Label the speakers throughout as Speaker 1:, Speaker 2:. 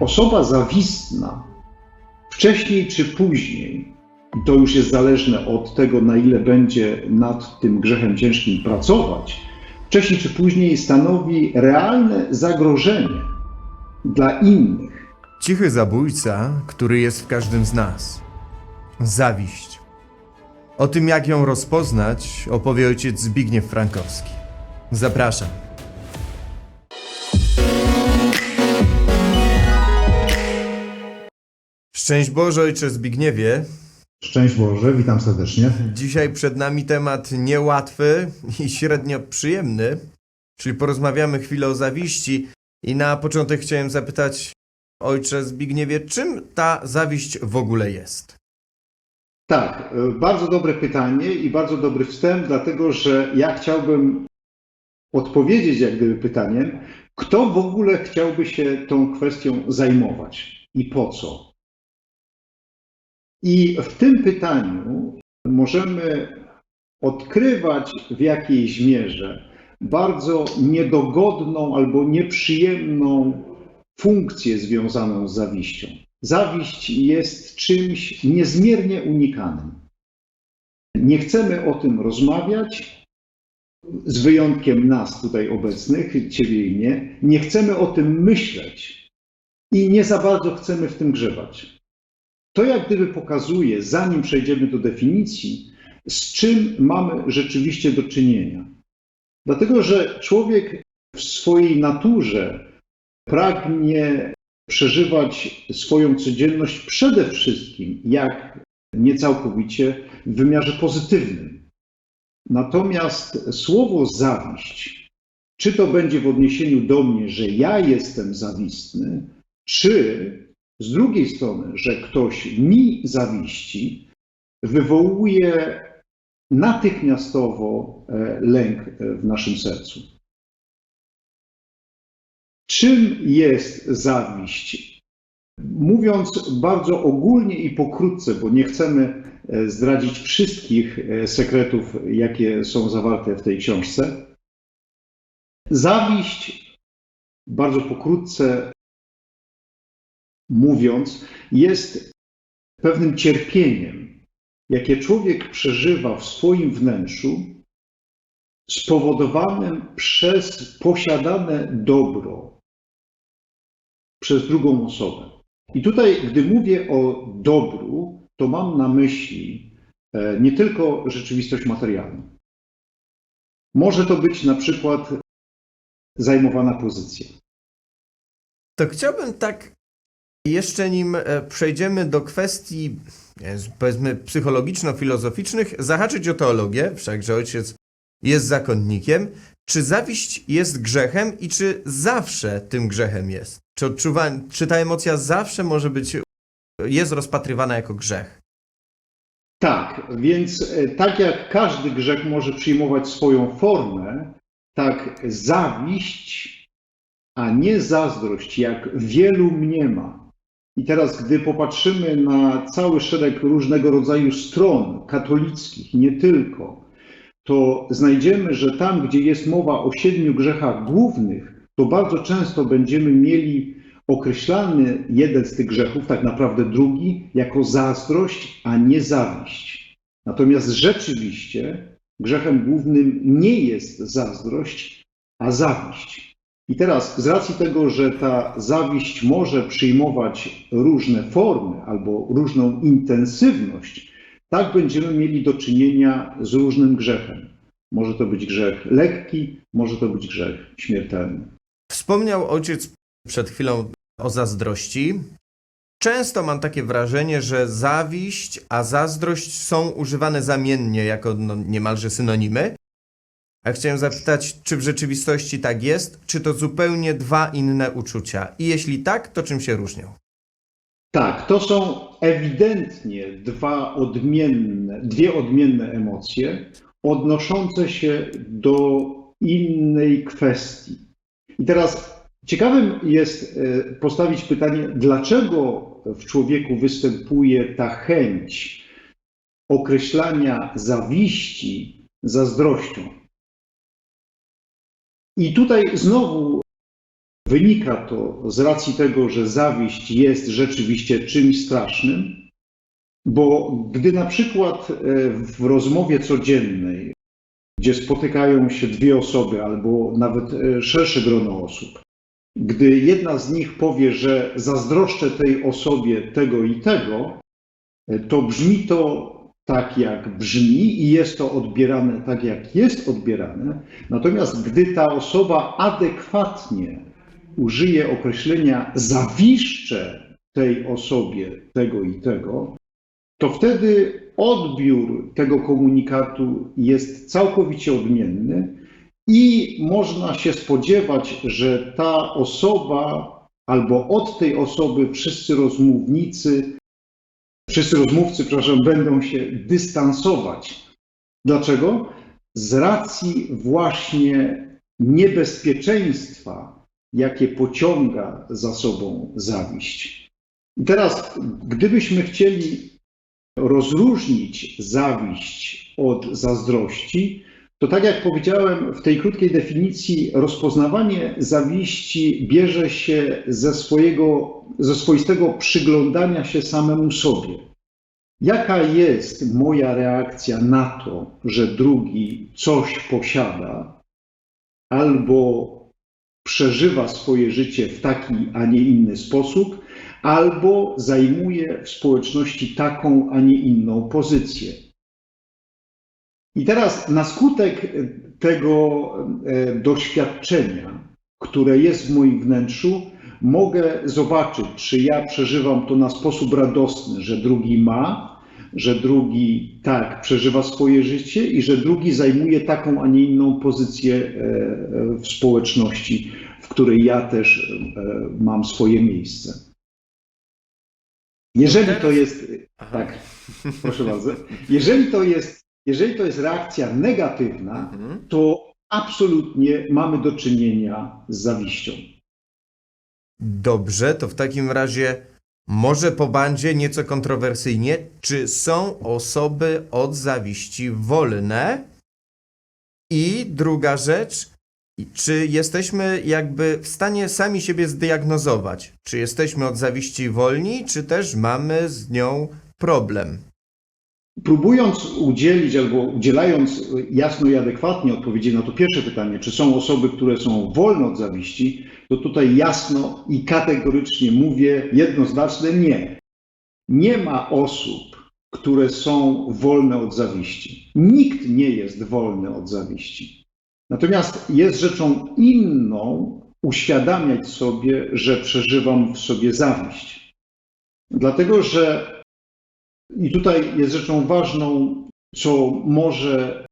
Speaker 1: Osoba zawistna wcześniej czy później, i to już jest zależne od tego, na ile będzie nad tym grzechem ciężkim pracować, wcześniej czy później stanowi realne zagrożenie dla innych.
Speaker 2: Cichy zabójca, który jest w każdym z nas. Zawiść. O tym, jak ją rozpoznać, opowie ojciec Zbigniew Frankowski. Zapraszam. Szczęść Boże, ojcze Zbigniewie.
Speaker 3: Szczęść Boże, witam serdecznie.
Speaker 2: Dzisiaj przed nami temat niełatwy i średnio przyjemny, czyli porozmawiamy chwilę o zawiści. I na początek chciałem zapytać, ojcze Zbigniewie, czym ta zawiść w ogóle jest?
Speaker 1: Tak, e, bardzo dobre pytanie i bardzo dobry wstęp, dlatego że ja chciałbym odpowiedzieć jak gdyby pytaniem, kto w ogóle chciałby się tą kwestią zajmować i po co? I w tym pytaniu możemy odkrywać w jakiejś mierze bardzo niedogodną albo nieprzyjemną funkcję związaną z zawiścią. Zawiść jest czymś niezmiernie unikanym. Nie chcemy o tym rozmawiać, z wyjątkiem nas tutaj obecnych, ciebie i mnie. Nie chcemy o tym myśleć i nie za bardzo chcemy w tym grzebać. To jak gdyby pokazuje, zanim przejdziemy do definicji, z czym mamy rzeczywiście do czynienia. Dlatego, że człowiek w swojej naturze pragnie przeżywać swoją codzienność przede wszystkim, jak nie całkowicie, w wymiarze pozytywnym. Natomiast słowo zawiść, czy to będzie w odniesieniu do mnie, że ja jestem zawistny, czy z drugiej strony, że ktoś mi zawiści, wywołuje natychmiastowo e, lęk e, w naszym sercu. Czym jest zawiść? Mówiąc bardzo ogólnie i pokrótce, bo nie chcemy e, zdradzić wszystkich sekretów, jakie są zawarte w tej książce. Zawiść, bardzo pokrótce mówiąc, jest pewnym cierpieniem, jakie człowiek przeżywa w swoim wnętrzu, spowodowanym przez posiadane dobro przez drugą osobę. I tutaj, gdy mówię o dobru, to mam na myśli e, nie tylko rzeczywistość materialną. Może to być na przykład zajmowana pozycja.
Speaker 2: To chciałbym tak, jeszcze nim e, przejdziemy do kwestii, powiedzmy, psychologiczno-filozoficznych, zahaczyć o teologię, wszakże ojciec jest zakonnikiem. Czy zawiść jest grzechem i czy zawsze tym grzechem jest? Czy, odczuwa, czy ta emocja zawsze może być, jest rozpatrywana jako grzech?
Speaker 1: Tak, więc e, tak jak każdy grzech może przyjmować swoją formę, tak zawiść, a nie zazdrość, jak wielu mniema. I teraz, gdy popatrzymy na cały szereg różnego rodzaju stron katolickich, nie tylko, to znajdziemy, że tam, gdzie jest mowa o siedmiu grzechach głównych, to bardzo często będziemy mieli określany jeden z tych grzechów, tak naprawdę drugi, jako zazdrość, a nie zawiść. Natomiast rzeczywiście grzechem głównym nie jest zazdrość, a zawiść. I teraz, z racji tego, że ta zawiść może przyjmować różne formy albo różną intensywność, tak będziemy mieli do czynienia z różnym grzechem. Może to być grzech lekki, może to być grzech śmiertelny.
Speaker 2: Wspomniał ojciec przed chwilą o zazdrości. Często mam takie wrażenie, że zawiść, a zazdrość są używane zamiennie jako no, niemalże synonimy. Chciałem zapytać, czy w rzeczywistości tak jest, czy to zupełnie dwa inne uczucia? I jeśli tak, to czym się różnią?
Speaker 1: Tak, to są ewidentnie dwa odmienne, dwie odmienne emocje odnoszące się do innej kwestii. I teraz ciekawym jest e, postawić pytanie, dlaczego w człowieku występuje ta chęć określania zawiści zazdrością. I tutaj znowu Wynika to z racji tego, że zawiść jest rzeczywiście czymś strasznym, bo gdy na przykład e, w rozmowie codziennej, gdzie spotykają się dwie osoby albo nawet e, szersze grono osób, gdy jedna z nich powie, że zazdroszczę tej osobie tego i tego, e, to brzmi to tak, jak brzmi i jest to odbierane tak, jak jest odbierane. Natomiast gdy ta osoba adekwatnie użyje określenia zawiszczę tej osobie tego i tego, to wtedy odbiór tego komunikatu jest całkowicie odmienny i można się spodziewać, że ta osoba albo od tej osoby wszyscy rozmównicy, wszyscy rozmówcy, przepraszam, będą się dystansować. Dlaczego? Z racji właśnie niebezpieczeństwa, jakie pociąga za sobą zawiść. Teraz, gdybyśmy chcieli rozróżnić zawiść od zazdrości, to tak jak powiedziałem w tej krótkiej definicji, rozpoznawanie zawiści bierze się ze swojego, ze swoistego przyglądania się samemu sobie. Jaka jest moja reakcja na to, że drugi coś posiada albo przeżywa swoje życie w taki, a nie inny sposób, albo zajmuje w społeczności taką, a nie inną pozycję. I teraz na skutek tego e, doświadczenia, które jest w moim wnętrzu, mogę zobaczyć, czy ja przeżywam to na sposób radosny, że drugi ma, że drugi tak przeżywa swoje życie i że drugi zajmuje taką, a nie inną pozycję e, e, w społeczności, w której ja też mam swoje miejsce. Jeżeli to jest, tak, proszę bardzo, jeżeli to jest, jeżeli to jest reakcja negatywna,
Speaker 2: Mhm.
Speaker 1: to absolutnie mamy do czynienia z zawiścią.
Speaker 2: Dobrze, to w takim razie może po bandzie nieco kontrowersyjnie, czy są osoby od zawiści wolne? I druga rzecz, czy jesteśmy jakby w stanie sami siebie zdiagnozować? Czy jesteśmy od zawiści wolni, czy też mamy z nią problem?
Speaker 1: Próbując udzielić albo udzielając jasno i adekwatnie odpowiedzi na to pierwsze pytanie, czy są osoby, które są wolne od zawiści, to tutaj jasno i kategorycznie mówię jednoznaczne nie. Nie ma osób, które są wolne od zawiści. Nikt nie jest wolny od zawiści. Natomiast jest rzeczą inną uświadamiać sobie, że przeżywam w sobie zawiść. Dlatego, że i tutaj jest rzeczą ważną, co może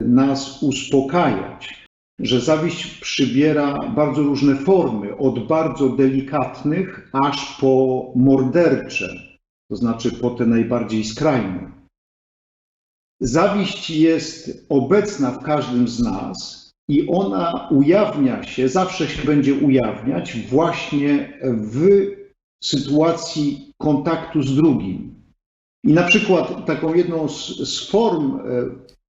Speaker 1: nas uspokajać, że zawiść przybiera bardzo różne formy, od bardzo delikatnych aż po mordercze, to znaczy po te najbardziej skrajne. Zawiść jest obecna w każdym z nas i ona ujawnia się, zawsze się będzie ujawniać właśnie w sytuacji kontaktu z drugim. I na przykład taką jedną z, z form e,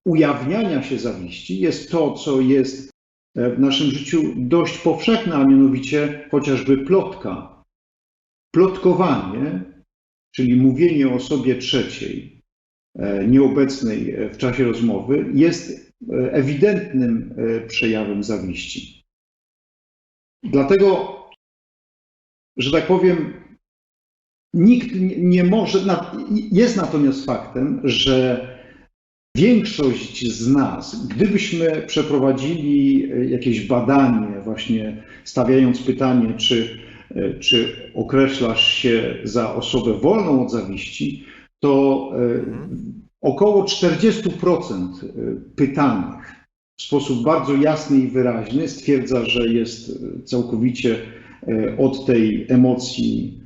Speaker 1: ujawniania się zawiści jest to, co jest e, w naszym życiu dość powszechne, a mianowicie chociażby plotka. Plotkowanie, czyli mówienie o sobie trzeciej, e, nieobecnej w czasie rozmowy, jest ewidentnym przejawem zawiści. Dlatego, że tak powiem, Nikt nie może, jest natomiast faktem, że większość z nas, gdybyśmy przeprowadzili jakieś badanie, właśnie stawiając pytanie, czy, czy określasz się za osobę wolną od zawiści, to około 40% pytanych w sposób bardzo jasny i wyraźny stwierdza, że jest całkowicie od tej emocji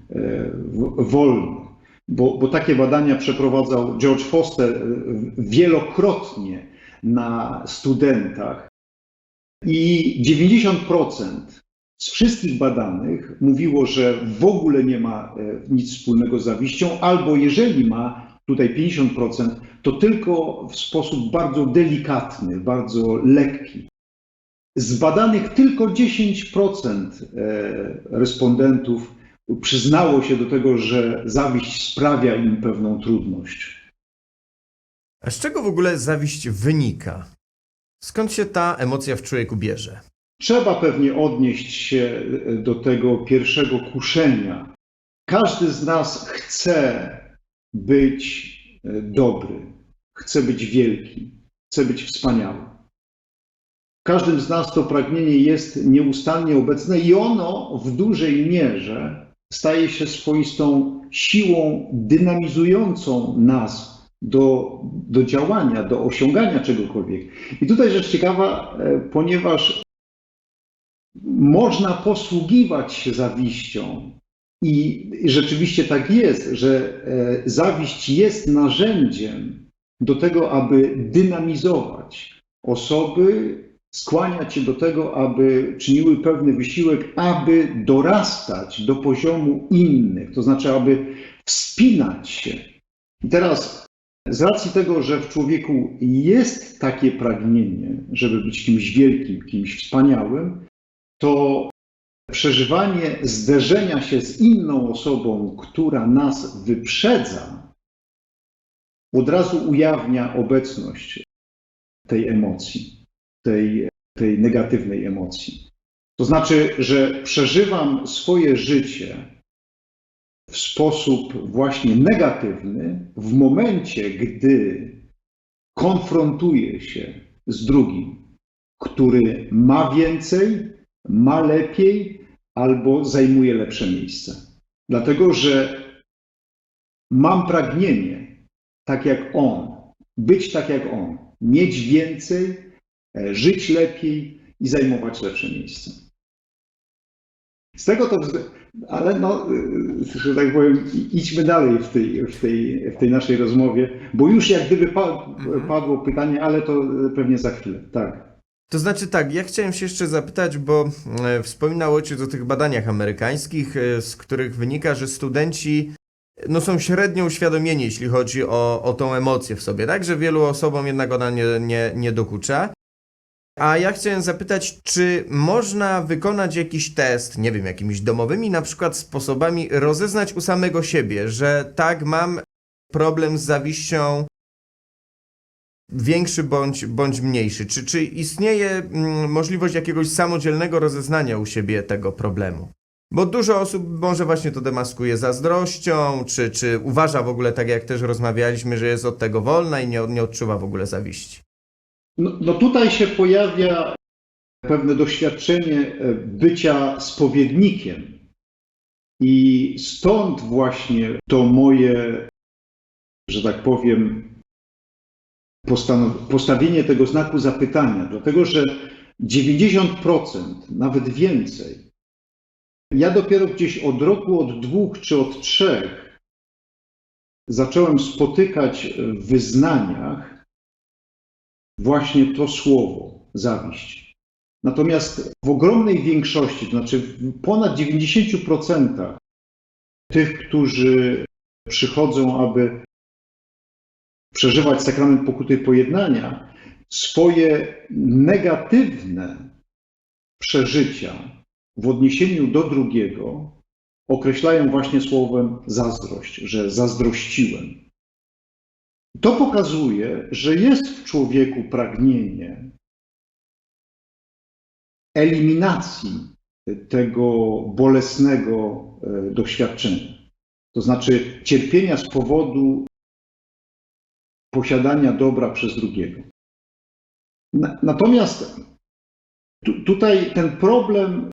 Speaker 1: wolny. Bo, bo takie badania przeprowadzał George Foster wielokrotnie na studentach i 90% z wszystkich badanych mówiło, że w ogóle nie ma nic wspólnego z zawiścią, albo jeżeli ma, tutaj 50%, to tylko w sposób bardzo delikatny, bardzo lekki. z badanych tylko 10% e, respondentów przyznało się do tego, że zawiść sprawia im pewną trudność.
Speaker 2: A z czego w ogóle zawiść wynika? Skąd się ta emocja w człowieku bierze?
Speaker 1: Trzeba pewnie odnieść się do tego pierwszego kuszenia. Każdy z nas chce być e, dobry, chce być wielki, chce być wspaniały. W każdym z nas to pragnienie jest nieustannie obecne i ono w dużej mierze staje się swoistą siłą dynamizującą nas do, do działania, do osiągania czegokolwiek. I tutaj rzecz ciekawa, e, ponieważ można posługiwać się zawiścią. I rzeczywiście tak jest, że e, zawiść jest narzędziem do tego, aby dynamizować osoby, skłaniać się do tego, aby czyniły pewny wysiłek, aby dorastać do poziomu innych, to znaczy, aby wspinać się. I teraz, z racji tego, że w człowieku jest takie pragnienie, żeby być kimś wielkim, kimś wspaniałym, to przeżywanie zderzenia się z inną osobą, która nas wyprzedza, od razu ujawnia obecność tej emocji, tej, tej negatywnej emocji. To znaczy, że przeżywam swoje życie w sposób właśnie negatywny w momencie, gdy konfrontuję się z drugim, który ma więcej, ma lepiej albo zajmuje lepsze miejsce. Dlatego, że mam pragnienie, tak jak on, być tak jak on, mieć więcej, żyć lepiej i zajmować lepsze miejsce. Z tego to, ale no, y, że tak powiem, idźmy dalej w tej, w tej, w tej naszej rozmowie, bo już jak gdyby
Speaker 2: Mhm.
Speaker 1: padło pytanie, ale to pewnie za chwilę. Tak.
Speaker 2: To znaczy tak, ja chciałem się jeszcze zapytać, bo e, wspominał ojciec o tych badaniach amerykańskich, e, z których wynika, że studenci no, są średnio uświadomieni, jeśli chodzi o, o tą emocję w sobie, tak? Że wielu osobom jednak ona nie, nie, nie dokucza. A ja chciałem zapytać, czy można wykonać jakiś test, nie wiem, jakimiś domowymi na przykład sposobami rozeznać u samego siebie, że tak, mam problem z zawiścią większy bądź, bądź mniejszy? Czy, czy istnieje mm, możliwość jakiegoś samodzielnego rozeznania u siebie tego problemu? Bo dużo osób może właśnie to demaskuje zazdrością, czy, czy uważa w ogóle, tak jak też rozmawialiśmy, że jest od tego wolna i nie, nie odczuwa w ogóle zawiści.
Speaker 1: No, no tutaj się pojawia pewne doświadczenie e, bycia spowiednikiem. I stąd właśnie to moje, że tak powiem, postawienie tego znaku zapytania, dlatego że 90%, nawet więcej, ja dopiero gdzieś od roku, od dwóch czy od trzech zacząłem spotykać w wyznaniach właśnie to słowo zawiść. Natomiast w ogromnej większości, to znaczy w ponad 90% tych, którzy przychodzą, aby przeżywać sakrament pokuty i pojednania, swoje negatywne przeżycia w odniesieniu do drugiego określają właśnie słowem zazdrość, że zazdrościłem. To pokazuje, że jest w człowieku pragnienie eliminacji tego bolesnego e, doświadczenia. To znaczy cierpienia z powodu posiadania dobra przez drugiego. Na- Natomiast tu, tutaj ten problem,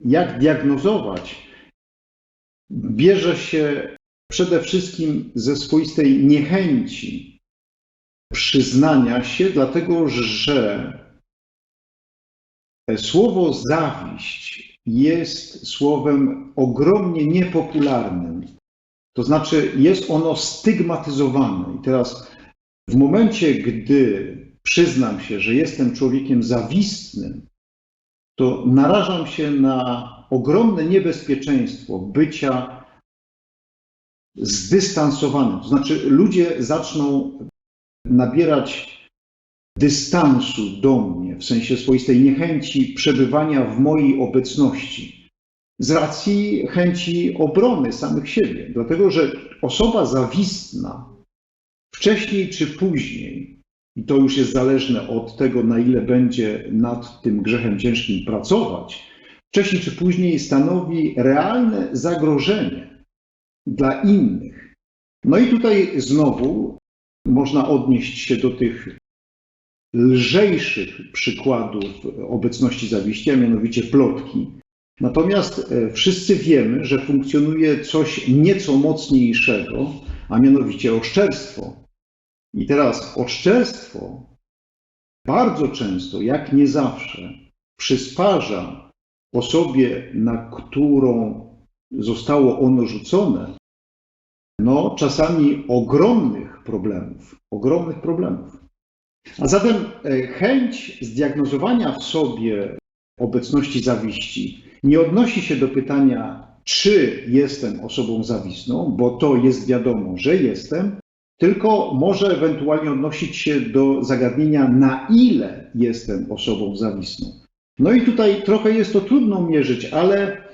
Speaker 1: jak diagnozować, bierze się przede wszystkim ze swoistej niechęci przyznania się, dlatego że słowo zawiść jest słowem ogromnie niepopularnym. To znaczy jest ono stygmatyzowane. I teraz w momencie, gdy przyznam się, że jestem człowiekiem zawistnym, to narażam się na ogromne niebezpieczeństwo bycia zdystansowanym. To znaczy ludzie zaczną nabierać dystansu do mnie, w sensie swoistej niechęci przebywania w mojej obecności, z racji chęci obrony samych siebie. Dlatego, że osoba zawistna wcześniej czy później, i to już jest zależne od tego, na ile będzie nad tym grzechem ciężkim pracować, wcześniej czy później stanowi realne zagrożenie dla innych. No i tutaj znowu można odnieść się do tych lżejszych przykładów obecności zawiści, a mianowicie plotki. Natomiast e, wszyscy wiemy, że funkcjonuje coś nieco mocniejszego, a mianowicie oszczerstwo. I teraz oszczerstwo bardzo często, jak nie zawsze, przysparza osobie, na którą zostało ono rzucone, no czasami ogromnych problemów, ogromnych problemów. A zatem e, chęć zdiagnozowania w sobie obecności zawiści nie odnosi się do pytania, czy jestem osobą zawistną, bo to jest wiadomo, że jestem, tylko może ewentualnie odnosić się do zagadnienia, na ile jestem osobą zawistną. No i tutaj trochę jest to trudno mierzyć, ale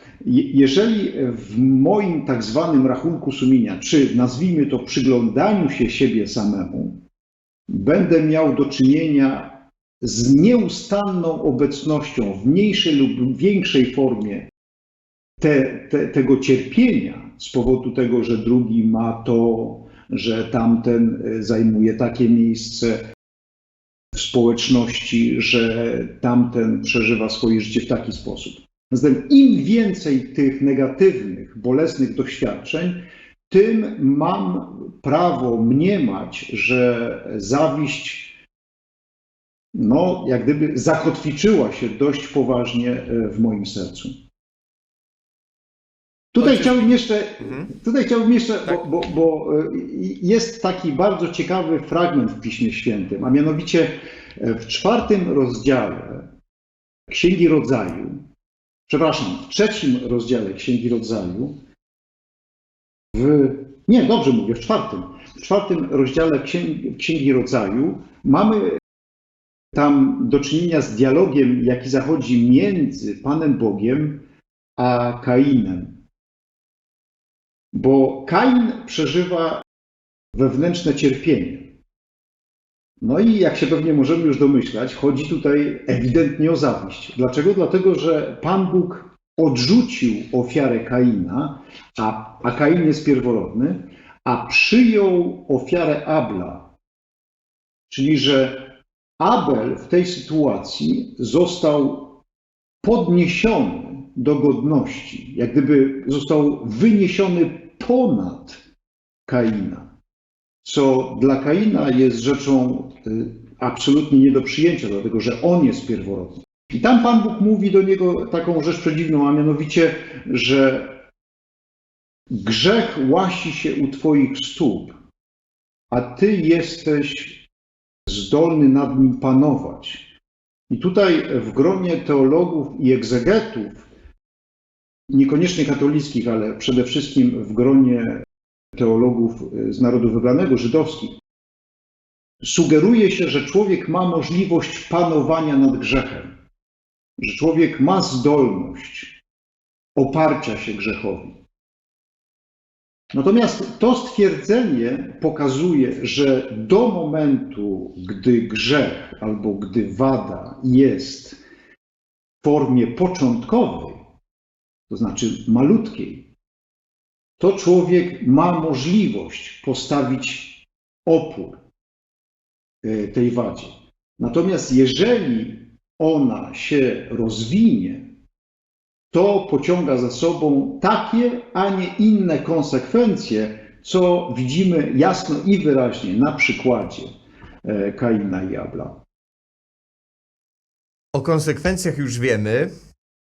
Speaker 1: jeżeli w moim tak zwanym rachunku sumienia, czy nazwijmy to przyglądaniu się siebie samemu, będę miał do czynienia z nieustanną obecnością w mniejszej lub większej formie te, te, tego cierpienia z powodu tego, że drugi ma to, że tamten e, zajmuje takie miejsce w społeczności, że tamten przeżywa swoje życie w taki sposób. Zatem im więcej tych negatywnych, bolesnych doświadczeń, tym mam prawo mniemać, że zawiść, no, jak gdyby zakotwiczyła się dość poważnie e, w moim sercu. Tutaj chciałbym jeszcze,
Speaker 2: Mhm.
Speaker 1: tutaj chciałbym jeszcze,
Speaker 2: Tak.
Speaker 1: bo, bo, bo e, jest taki bardzo ciekawy fragment w Piśmie Świętym, a mianowicie e, w czwartym rozdziale Księgi Rodzaju, przepraszam, w trzecim rozdziale Księgi Rodzaju, w, nie, dobrze mówię, w czwartym, w czwartym rozdziale Księgi, Księgi Rodzaju mamy tam do czynienia z dialogiem, jaki zachodzi między Panem Bogiem a Kainem. Bo Kain przeżywa wewnętrzne cierpienie. No i jak się pewnie możemy już domyślać, chodzi tutaj ewidentnie o zawiść. Dlaczego? Dlatego, że Pan Bóg odrzucił ofiarę Kaina, a, a Kain jest pierworodny, a przyjął ofiarę Abla. Czyli, że Abel w tej sytuacji został podniesiony do godności, jak gdyby został wyniesiony ponad Kaina, co dla Kaina jest rzeczą y, absolutnie nie do przyjęcia, dlatego że on jest pierworodny. I tam Pan Bóg mówi do niego taką rzecz przedziwną, a mianowicie, że grzech łasi się u Twoich stóp, a Ty jesteś zdolny nad nim panować. I tutaj w gronie teologów i egzegetów, niekoniecznie katolickich, ale przede wszystkim w gronie teologów z narodu wybranego, żydowskich, sugeruje się, że człowiek ma możliwość panowania nad grzechem, że człowiek ma zdolność oparcia się grzechowi. Natomiast to stwierdzenie pokazuje, że do momentu, gdy grzech albo gdy wada jest w formie początkowej, to znaczy malutkiej, to człowiek ma możliwość postawić opór e, tej wadzie. Natomiast jeżeli ona się rozwinie, to pociąga za sobą takie, a nie inne konsekwencje, co widzimy jasno i wyraźnie na przykładzie e, Kaina i Abla.
Speaker 2: O konsekwencjach już wiemy,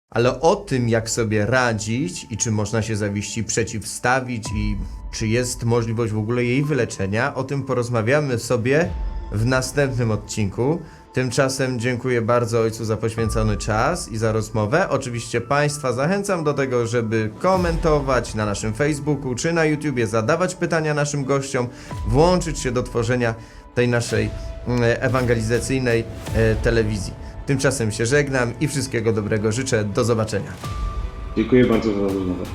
Speaker 2: ale o tym, jak sobie radzić i czy można się zawiści przeciwstawić i czy jest możliwość w ogóle jej wyleczenia, o tym porozmawiamy sobie w następnym odcinku. Tymczasem dziękuję bardzo Ojcu za poświęcony czas i za rozmowę. Oczywiście Państwa zachęcam do tego, żeby komentować na naszym Facebooku czy na YouTubie, zadawać pytania naszym gościom, włączyć się do tworzenia tej naszej mm, ewangelizacyjnej e, telewizji. Tymczasem się żegnam i wszystkiego dobrego życzę. Do zobaczenia.
Speaker 1: Dziękuję bardzo za rozmowę.